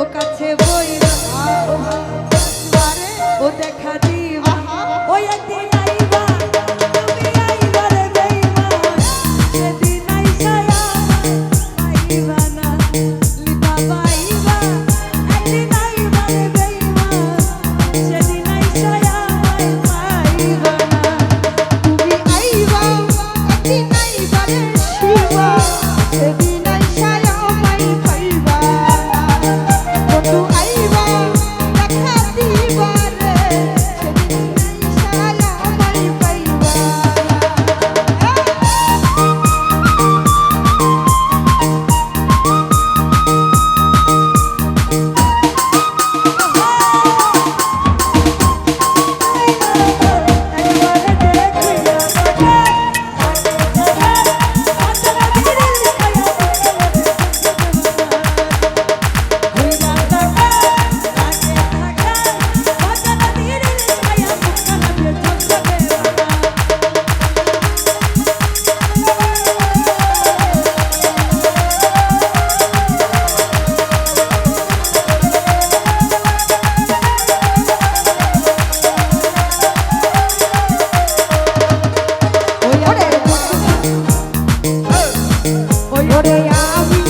ও কাছে বইরা ও দেখা দিবা। ওই একদিন আইবা তুমি আইবা রে yeah, we